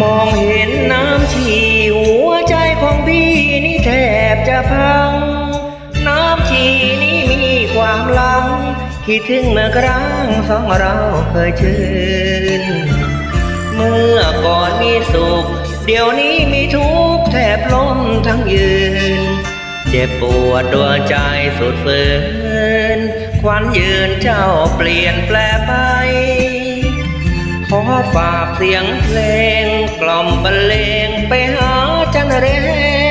มองเห็นน้ำชีหัวใจของพี่นี่แทบจะพัง น้ำชีนี้มีความลัง คิดถึงเมื่อครั้งสองเราเคยชื่น เมื่อก่อนมีสุข เดี๋ยวนี้มีทุกข์แทบล้มทั้งยืน เจ็บปวดดวงใจสุดฝืนควันยืนเจ้าเปลี่ยนแปลไป ขอฝากเสียงเพลง กล่อมบรรเลงไปหาจันเร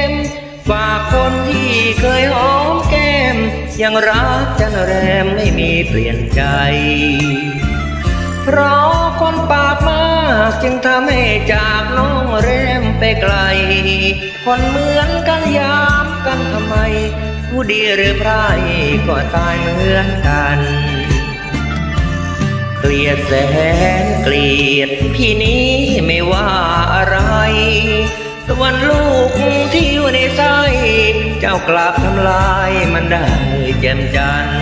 ม ฝากคนที่เคยหอมแก้ม ยังรักจันแรมไม่มีเปลี่ยนใจ เพราะคนปากมากจึงทำให้จากน้องแรมไปไกล คนเหมือนกันยามกันทำไม ผู้ดีหรือพรายก็ตายเหมือนกัน เกลียดแสนเกลียด พี่นี้ไม่ว่าอะไร ส่วนลูกที่อยู่ในไส้เจ้ากลับทำลายมันได้แจ่มจันทร์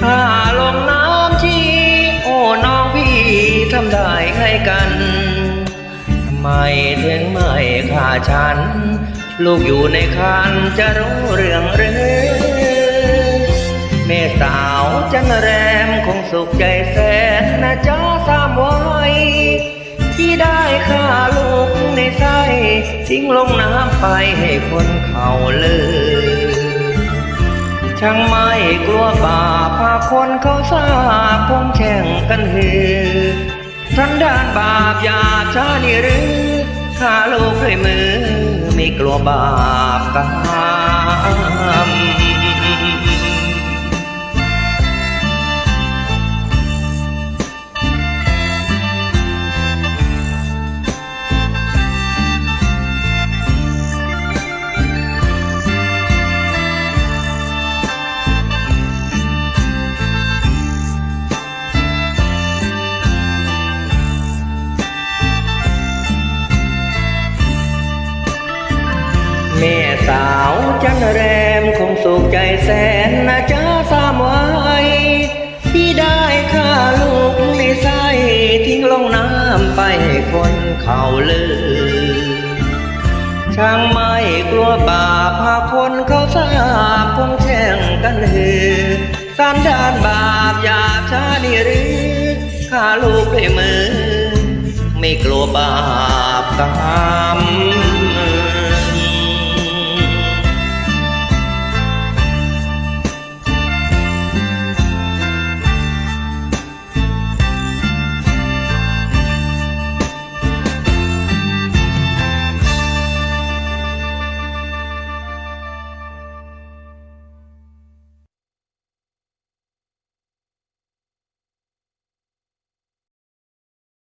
ถ้าลงน้ำชีโอ้น้องพี่ทำได้ให้กันทำไมถึงไม่ฆ่าฉัน ลูกอยู่ในคันจะรู้เรื่องหรือแม่สาว จันแรมคงสุขใจแสนนะจ้าสามไว้ที่ได้ฆ่าลูกในไส้ทิ้งลงน้ำไปให้คนเขาเลือช่างไม่กลัวบาปพาคนเขาทราบพงแข่งกันเฮือทันดานบาปหยาบช้านี่หรือข้าลูกด้วยมือไม่กลัวบาปกรรม สาวจันแรมคงสุขใจแสนนะจ้าสามไว้ที่ได้ฆ่าลูกในไส้ทิ้งลงน้ำไปคนเขาลือช่างไม่กลัวบาปพาคนเขาทราบคงแช่งกันฮือสันดานบาปหยาบช้านี่หรือฆ่าลูกด้วยมือ ไม่กลัวบาปกรรม